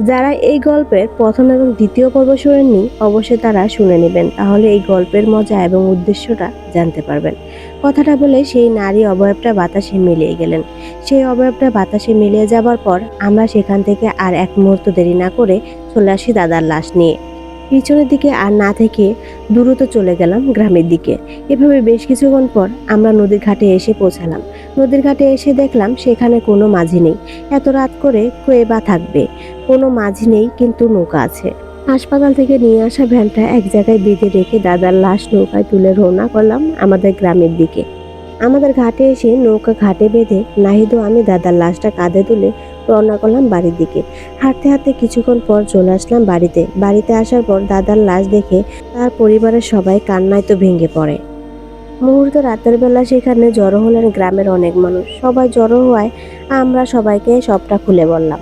যারা এই গল্পের প্রথম এবং দ্বিতীয় পর্ব শুনেননি, অবশ্যই তারা শুনে নেবেন। তাহলে এই গল্পের মজা এবং উদ্দেশ্যটা জানতে পারবেন। কথাটা বলে সেই নারী অবয়বটা বাতাসে মিলিয়ে গেলেন। সেই অবয়বটা বাতাসে মিলিয়ে যাবার পর আমরা সেখান থেকে আর এক মুহূর্ত দেরি না করে চলে আসি দাদার লাশ নিয়ে। পিছনের দিকে আর না থেকে দ্রুত চলে গেলাম গ্রামের দিকে। এভাবে বেশ কিছুক্ষণ পর আমরা নদীর ঘাটে এসে পৌঁছালাম। নদীর ঘাটে এসে দেখলাম সেখানে কোনো মাঝি নেই। এত রাত করে কয়ে বা থাকবে? কোনো মাঝি নেই, কিন্তু নৌকা আছে। হাসপাতাল থেকে নিয়ে আসা ভ্যানটা এক জায়গায় বেঁধে রেখে দাদার লাশ নৌকায় তুলে রওনা করলাম আমাদের গ্রামের দিকে। আমাদের ঘাটে এসে নৌকা ঘাটে বেঁধে নাহিদ আমি দাদার লাশটা কাঁধে তুলে রওনা করলাম বাড়ির দিকে। হাঁটতে হাঁটতে কিছুক্ষণ পর চলে আসলাম বাড়িতে। বাড়িতে আসার পর দাদার লাশ দেখে তার পরিবারের সবাই কান্নায় তো ভেঙে পড়ে। মুহূর্তে রাতের বেলা সেখানে জড়ো হলেন গ্রামের অনেক মানুষ। সবাই জড়ো হওয়ায় আমরা সবাইকে সবটা খুলে বললাম।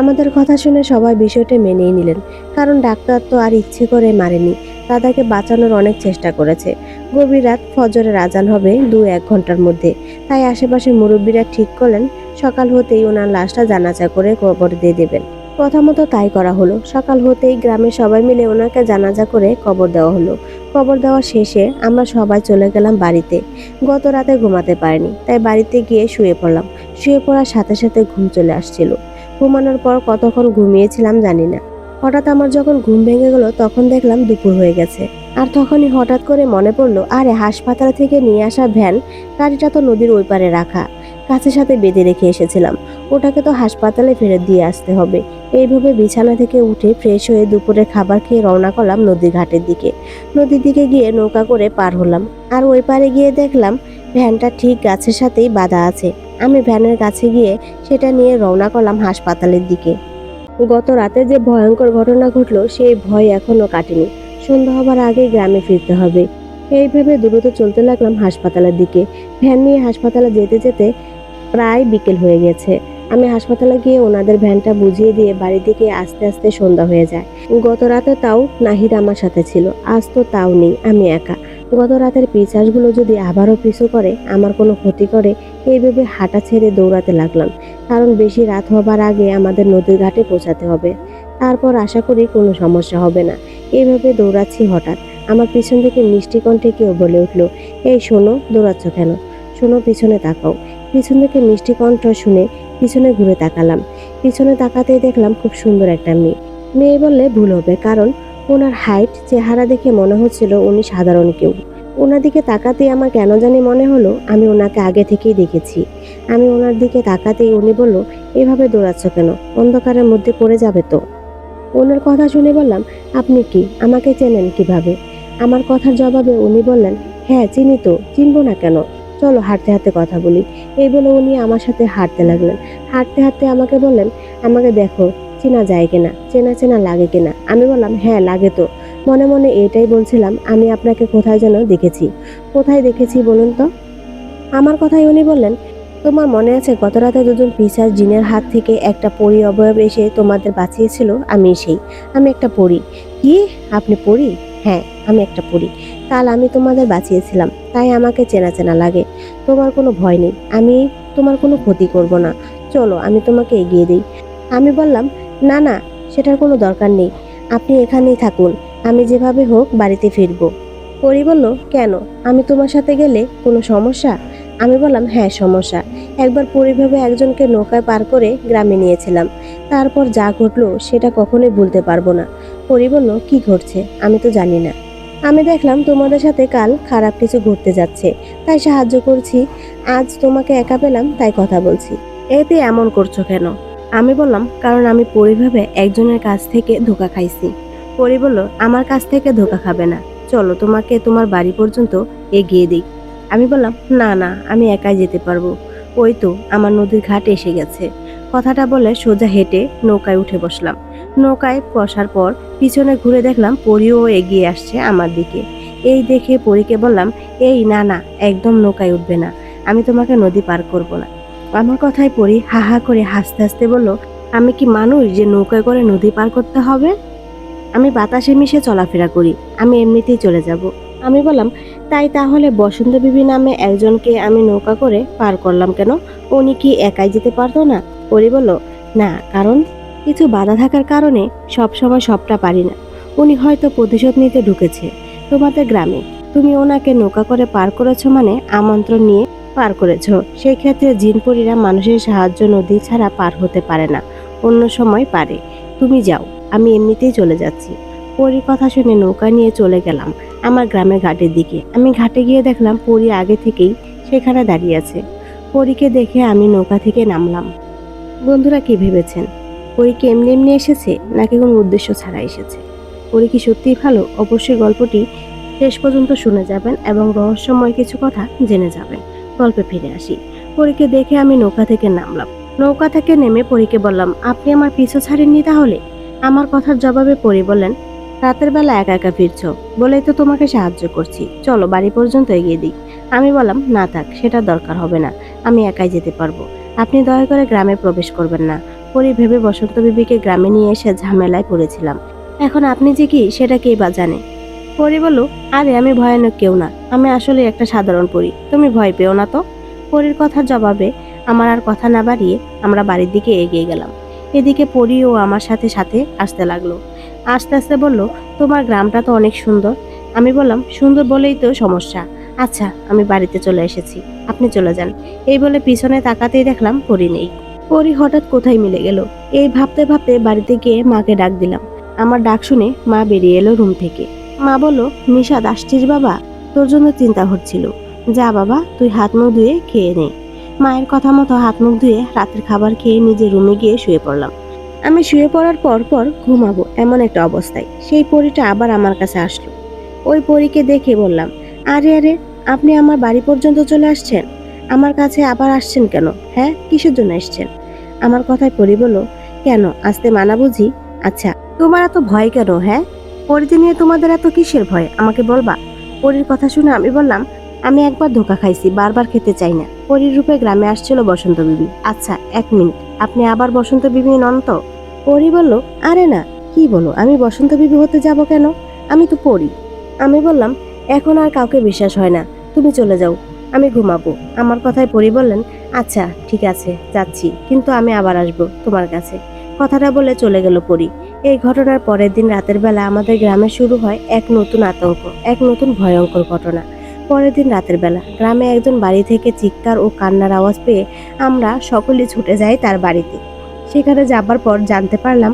আমাদের কথা শুনে সবাই বিষয়টা মেনেই নিলেন, কারণ ডাক্তার তো আর ইচ্ছে করে মারেনি। দাদাকে বাঁচানোর অনেক চেষ্টা করেছে। গভীর রাত ফজরের আজান হবে দু এক ঘণ্টার মধ্যে। তাই আশেপাশে মুরব্বীরা ঠিক করলেন সকাল হতেই ওনার লাশটা জানাজা করে কবর দিয়ে দেবেন। প্রথমত তাই করা হলো। সকাল হতেই গ্রামের সবাই মিলে ওনাকে জানাজা করে কবর দেওয়া হলো। কবর দেওয়া শেষে আমরা সবাই চলে গেলাম বাড়িতে। গত রাতে ঘুমাতে পারিনি, তাই বাড়িতে গিয়ে শুয়ে পড়লাম। শুয়ে পড়ার সাথে সাথে ঘুম চলে আসছিল। ঘুমানোর পর কতক্ষণ ঘুমিয়েছিলাম জানি না। হঠাৎ আমার যখন ঘুম ভেঙে গেল, তখন দেখলাম দুপুর হয়ে গেছে। আর তখনই হঠাৎ করে মনে পড়ল, আরে হাসপাতাল থেকে নিয়ে আসা ভ্যান গাড়িটা তো নদীর ওই পারে রাখা। কাছের সাথে বেঁধে রেখে এসেছিলাম। ওটাকে তো হাসপাতালে ফেরত দিয়ে আসতে হবে। এইভাবে বিছানা থেকে উঠে ফ্রেশ হয়ে দুপুরে খাবার খেয়ে রওনা করলাম নদী ঘাটের দিকে। নদীর দিকে গিয়ে নৌকা করে পার হলাম। আর ওই পারে গিয়ে দেখলাম ভ্যানটা ঠিক গাছের সাথেই বাঁধা আছে। আমি ভ্যানের কাছে গিয়ে সেটা নিয়ে রওনা করলাম হাসপাতালের দিকে। গত রাতে যে ভয়ঙ্কর ঘটনা ঘটলো, সেই ভয় এখনও কাটেনি। সন্ধ্যা হবার আগে গ্রামে ফিরতে হবে। এইভাবে দ্রুত চলতে লাগলাম হাসপাতালের দিকে। ভ্যান নিয়ে হাসপাতালে যেতে যেতে প্রায় বিকেল হয়ে গেছে। আমি হাসপাতালে গিয়ে ওনাদের ভ্যানটা বুঝিয়ে দিয়ে বাড়ি থেকে আস্তে আস্তে সন্ধ্যা হয়ে যায়। গত রাতে তাও নাহিদ আমার সাথে ছিল। আজ তো তাও নেই, আমি একা। গত রাতের পিছাসগুলো যদি আবারও পিছু করে, আমার কোনো ক্ষতি করে এইভাবে হাঁটা ছেড়ে দৌড়াতে লাগলাম। কারণ বেশি রাত হবার আগে আমাদের নদীর ঘাটে পৌঁছাতে হবে। তারপর আশা করি কোনো সমস্যা হবে না। এভাবে দৌড়াচ্ছি হঠাৎ। আমার পিছন থেকে মিষ্টি কণ্ঠে কেউ বলে উঠল, এই শোনো, দৌড়াচ্ছ কেন? শোনো, পিছনে তাকাও। পিছন থেকে মিষ্টি কণ্ঠ শুনে পিছনে ঘুরে তাকালাম। পিছনে তাকাতেই দেখলাম খুব সুন্দর একটা মেয়ে। মেয়ে বললে ভুল হবে, কারণ ওনার হাইট, চেহারা দেখে মনে হচ্ছিল উনি সাধারণ কেউ। ওনার দিকে তাকাতেই আমার কেন জানি মনে হলো, আমি ওনাকে আগে থেকেই দেখেছি। আমি ওনার দিকে তাকাতেই উনি বলল, এভাবে দৌড়াচ্ছ কেন? অন্ধকারের মধ্যে পড়ে যাবে তো? ওনার কথা শুনে বললাম, আপনি কি? আমাকে চেনেন কীভাবে? আমার কথার জবাবে উনি বললেন হ্যাঁ চিনি তো, চিনবো না কেন? চলো হাঁটতে হাঁটতে কথা বলি। এই বলে উনি আমার সাথে হাঁটতে লাগলেন। হাঁটতে হাঁটতে আমাকে বললেন, আমাকে দেখো, চেনা যায় কিনা? চেনা চেনা লাগে কিনা? আমি বললাম হ্যাঁ লাগে তো। মনে মনে এটাই বলছিলাম, আমি আপনাকে কোথায় যেন দেখেছি। কোথায় দেখেছি বলুন তো? আমার কথাই উনি বললেন তোমার মনে আছে গত রাতে দুজন পিসার জিনের হাত থেকে একটা পরি অবয়ব এসে তোমাদের বাঁচিয়েছিল? আমি সেই, আমি একটা পরি। কি? আপনি পরি? হ্যাঁ আমি একটা পরি। কাল আমি তোমাদের বাঁচিয়েছিলাম, তাই আমাকে চেনা চেনা লাগে। তোমার কোনো ভয় নেই, আমি তোমার কোনো ক্ষতি করব না। চলো, আমি তোমাকে এগিয়ে দিই। আমি বললাম, না না, সেটার কোনো দরকার নেই। আপনি এখানেই থাকুন, আমি যেভাবে হোক বাড়িতে ফিরবো। পরি বলল, কেন? আমি তোমার সাথে গেলে কোনো সমস্যা? আমি বললাম হ্যাঁ সমস্যা। একবার পরিভাবে একজনকে নৌকায় পার করে গ্রামে নিয়েছিলাম। তারপর যা ঘটলো সেটা কখনোই ভুলতে পারব না। পরি বলল, কি ঘটছে? আমি তো জানি না। আমি দেখলাম, তোমাদের সাথে কাল খারাপ কিছু ঘটতে যাচ্ছে। তাই সাহায্য করছি। আজ তোমাকে একা পেলাম, তাই কথা বলছি। এতে এমন করছ কেন? আমি বললাম, কারণ আমি পরিভাবে একজনের কাছ থেকে ধোকা খাইছি। পরি বলল, আমার কাছ থেকে ধোকা খাবে না। চলো, তোমাকে তোমার বাড়ি পর্যন্ত এগিয়ে দিই। আমি বললাম, না না, আমি একাই যেতে পারব। ওই তো আমার নদীর ঘাট এসে গেছে। কথাটা বলে সোজা হেঁটে নৌকায় উঠে বসলাম। নৌকায় বসার পর পিছনে ঘুরে দেখলাম পরিও এগিয়ে আসছে আমার দিকে। এই দেখে পরীকে বললাম, এই না না, একদম নৌকায় উঠবে না, আমি তোমাকে নদী পার করব না। আমার কথায় পড়ি হা হা করে হাসতে হাসতে বলল, আমি কি মানুষ যে নৌকায় করে নদী পার করতে হবে? আমি বাতাসে মিশে চলাফেরা করি, আমি এমনিতেই চলে যাব। আমি বললাম, তাই তাহলে বসন্ত বিবি নামে একজনকে আমি নৌকা করে পার করলাম কেন? উনি কি একাই যেতে পারতো না? পরি বলল, না, কারণ কিছু বাধা থাকার কারণে সবসময় সবটা পারি না। উনি হয়তো প্রতিশোধ নিতে ঢুকেছে। তোমাদের গ্রামে তুমি ওনাকে নৌকা করে পার করেছ মানে আমন্ত্রণ নিয়ে পার করেছ। সেই ক্ষেত্রে জিনপুরীরা মানুষের সাহায্য নদী ছাড়া পার হতে পারে না, অন্য সময় পারে। তুমি যাও, আমি এমনিতেই চলে যাচ্ছি। পরীর কথা শুনে নৌকা নিয়ে চলে গেলাম। আমার গ্রামের ঘাটের দিকে। আমি ঘাটে গিয়ে দেখলাম পরী আগে থেকেই সেখানে দাঁড়িয়ে আছে। পরীকে দেখে আমি নৌকা থেকে নামলাম। বন্ধুরা কি ভেবেছেন? পরী এমনি এমনি এসেছে, নাকি কোনো উদ্দেশ্য ছাড়া এসেছে? পরী কি সত্যিই ভালো? অবশ্যই গল্পটি শেষ পর্যন্ত শুনে যাবেন এবং রহস্যময় কিছু কথা জেনে যাবেন। গল্পে ফিরে আসি। পরীকে দেখে আমি নৌকা থেকে নামলাম। নৌকা থেকে নেমে পরীকে বললাম, আপনি আমার পিছু ছাড়েননি তাহলে? আমার কথার জবাবে পরী বললেন রাতের বেলা একা একা ফিরছ, বলেই তো তোমাকে সাহায্য করছি। চলো, বাড়ি পর্যন্ত এগিয়ে দিই। আমি বললাম, না থাক, সেটা দরকার হবে না, আমি একাই যেতে পারব। আপনি দয়া করে গ্রামে প্রবেশ করবেন না। পরি ভেবে বসন্ত বিবিকে গ্রামে নিয়ে এসে ঝামেলায় পড়েছিলাম। এখন আপনি যে কি, সেটা কেই বা জানে? পরি বলল, আরে, আমি ভয়ানক কেউ না, আমি আসলে একটা সাধারণ পরি, তুমি ভয় পেও না তো? পরির কথার জবাবে, আমার আর কথা না বাড়িয়ে আমরা বাড়ির দিকে এগিয়ে গেলাম। এদিকে পরিও আমার সাথে সাথে আসতে লাগল। আস্তে আস্তে বলল, তোমার গ্রামটা তো অনেক সুন্দর। আমি বললাম, সুন্দর বলেই তো সমস্যা। আচ্ছা আমি বাড়িতে চলে এসেছি। আপনি চলে যান। এই বলে পিছনে তাকাতেই দেখলাম পরি নেই। পরি হঠাৎ কোথায় মিলে গেল? এই ভাবতে ভাবতে বাড়িতে গিয়ে মাকে ডাক দিলাম। আমার ডাক শুনে মা বেরিয়ে এলো রুম থেকে। মা বলল নিশাদ আসছিস বাবা? তোর জন্য চিন্তা হচ্ছিল। যা বাবা, তুই হাত মুখ ধুয়ে খেয়ে নে। মায়ের কথা মতো হাত মুখ ধুয়ে রাতের খাবার খেয়ে নিজের রুমে গিয়ে শুয়ে পড়লাম। আমি শুয়ে পড়ার পর পর ঘুমাবো, এমন একটা অবস্থায়। সেই পরীটা আবার আমার কাছে আসলো। ওই পরীকে দেখে বললাম, আরে আরে, আপনি আমার বাড়ি পর্যন্ত চলে আসছেন? আমার কাছে আবার আসছেন কেন? হ্যাঁ কিসের জন্য এসছেন? আমার কথায় পরি বলল, কেন? আসতে মানা বুঝি? আচ্ছা তোমার এত ভয় কেন হ্যাঁ? পরিতে নিয়ে তোমাদের এত কিসের ভয়? আমাকে বলবা? পরির কথা শুনে আমি বললাম আমি একবার ধোকা খাইছি, বারবার খেতে চাই না। পরির রূপে গ্রামে আসছিল বসন্ত বিবি। আচ্ছা এক মিনিট। আপনি আবার বসন্ত বিবি নন তো? পরি বলল, আরে না, কি বলো, আমি বসন্ত বিবি হতে যাব কেন? আমি তো পড়ি আমি বললাম, এখন আর কাউকে বিশ্বাস হয় না, তুমি চলে যাও, আমি ঘুমাবো। আমার কথায় পরি বললেন আচ্ছা ঠিক আছে, যাচ্ছি, কিন্তু আমি আবার আসব তোমার কাছে। কথাটা বলে চলে গেল পরি। এই ঘটনার পরের দিন রাতের বেলা আমাদের গ্রামে শুরু হয় এক নতুন আতঙ্ক, এক নতুন ভয়ঙ্কর ঘটনা। পরের দিন রাতের বেলা। গ্রামে একজন বাড়ি থেকে চিৎকার ও কান্নার আওয়াজ পেয়ে আমরা সকলে ছুটে যাই তার বাড়িতে। সেখানে যাবার পর জানতে পারলাম,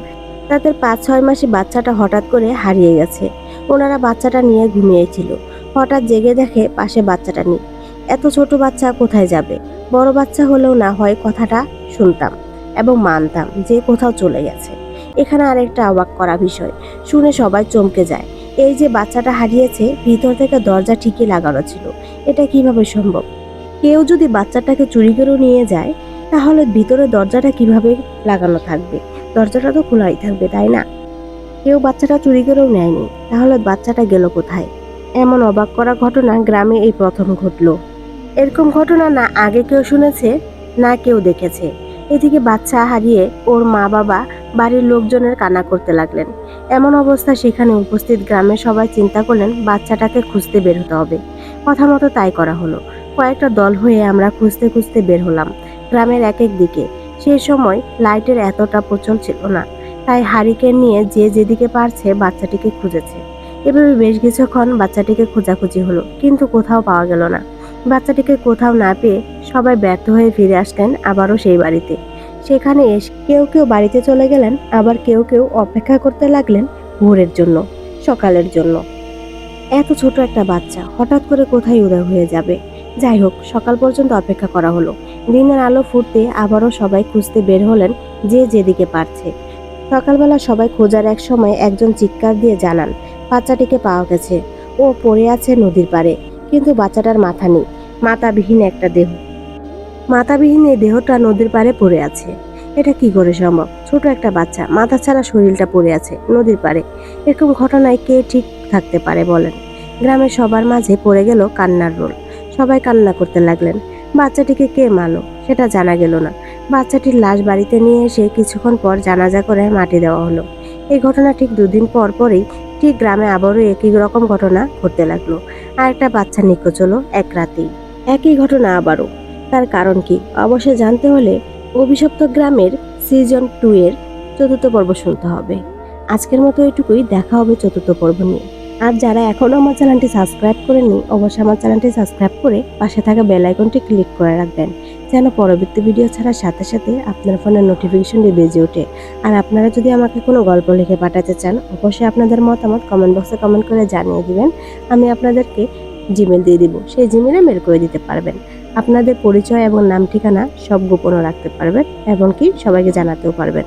তাদের পাঁচ ছয় মাসে বাচ্চাটা হঠাৎ করে হারিয়ে গেছে। ওনারা বাচ্চাটা নিয়ে ঘুমিয়েছিল। হঠাৎ জেগে দেখে পাশে বাচ্চাটা নেই। এত ছোট বাচ্চা কোথায় যাবে? বড় বাচ্চা হলেও না হয় কথাটা শুনতাম এবং মানতাম যে কোথাও চলে গেছে। এখানে আরেকটা অবাক করা বিষয়। শুনে সবাই চমকে যায়। এই যে বাচ্চাটা হারিয়েছে, ভিতর থেকে দরজা ঠিকই লাগানো ছিল। এটা কীভাবে সম্ভব? কেউ যদি বাচ্চাটাকে চুরি করেও নিয়ে যায়, তাহলে ভিতরে দরজাটা কীভাবে লাগানো থাকবে? দরজাটা তো খোলাই থাকবে, তাই না? কেউ বাচ্চাটা চুরি করেও নেয়নি, তাহলে বাচ্চাটা গেল কোথায়? এমন অবাক করা ঘটনা গ্রামে এই প্রথম ঘটলো। এরকম ঘটনা না আগে কেউ শুনেছে, না কেউ দেখেছে। এদিকে বাচ্চা হারিয়ে ওর মা বাবা বাড়ির লোকজনের কান্না করতে লাগলেন। এমন অবস্থা সেখানে উপস্থিত গ্রামের সবাই চিন্তা করলেন, বাচ্চাটাকে খুঁজতে বের হতে হবে। কথা মতো তাই করা হলো। কয়েকটা দল হয়ে আমরা খুঁজতে খুঁজতে বের হলাম, গ্রামের এক এক দিকে। সেই সময় লাইটের এতটা প্রচল ছিল না, তাই হারিকেন নিয়ে যে যেদিকে পারছে বাচ্চাটিকে খুঁজেছে। এভাবে বেশ কিছুক্ষণ বাচ্চাটিকে খোঁজাখুঁজি হলো, কিন্তু কোথাও পাওয়া গেল না। বাচ্চাটিকে কোথাও না পেয়ে সবাই ব্যর্থ হয়ে ফিরে আসলেন আবারও সেই বাড়িতে। সেখানে এসে কেউ কেউ বাড়িতে চলে গেলেন, আবার কেউ কেউ অপেক্ষা করতে লাগলেন ভোরের জন্য, সকালের জন্য। এত ছোট একটা বাচ্চা, হঠাৎ করে কোথায় উদয় হয়ে যাবে? যাই হোক, সকাল পর্যন্ত অপেক্ষা করা হলো। দিনের আলো ফুটতে আবারও সবাই খুঁজতে বের হলেন যে যেদিকে পারছে। সকালবেলা সবাই খোঁজার এক সময় একজন চিৎকার দিয়ে জানান, বাচ্চাটিকে পাওয়া গেছে। ও পড়ে আছে নদীর পাড়ে, কিন্তু বাচ্চাটার মাথা নেই। মাথাবিহীন একটা দেহ। মাথাবিহীন এই দেহটা নদীর পাড়ে পড়ে আছে। এটা কি করে সম্ভব? ছোট একটা বাচ্চা, মাথা ছাড়া শরীরটা পড়ে আছে নদীর পাড়ে। এরকম ঘটনায় কে ঠিক থাকতে পারে বলেন? গ্রামের সবার মাঝে পড়ে গেল কান্নার রোল। সবাই কান্না করতে লাগলেন। বাচ্চাটিকে কে মারলো সেটা জানা গেল না। বাচ্চাটির লাশ বাড়িতে নিয়ে এসে কিছুক্ষণ পর জানাজা করে মাটি দেওয়া হলো। এই ঘটনা ঠিক দুদিন পর পরেই ঠিক গ্রামে আবারও একই রকম ঘটনা ঘটতে লাগল। আর একটা বাচ্চা নিখোঁজ হলো এক রাতেই। একই ঘটনা আবারও। তার কারণ কি? অবশ্যই জানতে হলে অভিশপ্ত গ্রামের সিজন টু এর চতুর্থ পর্ব শুনতে হবে। আজকের মতো এটুকুই, দেখা হবে চতুর্থ পর্ব নিয়ে। আর যারা এখনও আমার চ্যানেলটি সাবস্ক্রাইব করেননি, অবশ্যই আমার চ্যানেলটি সাবস্ক্রাইব করে পাশে থাকা বেল আইকনটি ক্লিক করে রাখবেন, যেন পরবর্তী ভিডিও ছাড়ার সাথে সাথে আপনার ফোনের নোটিফিকেশনটি বেজে ওঠে। আর আপনারা যদি আমাকে কোনো গল্প লিখে পাঠাতে চান, অবশ্যই আপনাদের মতামত কমেন্ট বক্সে কমেন্ট করে জানিয়ে দিবেন। আমি আপনাদেরকে জিমেল দিয়ে দিব। সেই জিমেলে মেল করে দিতে পারবেন। আপনাদের পরিচয় এবং নাম ঠিকানা সব গোপনও রাখতে পারবেন, এমনকি সবাইকে জানাতেও পারবেন।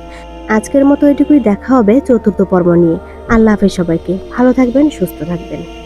আজকের মতো এটুকুই দেখা হবে চতুর্থ পর্ব নিয়ে। আল্লাহ হাফেজ সবাইকে। ভালো থাকবেন, সুস্থ থাকবেন।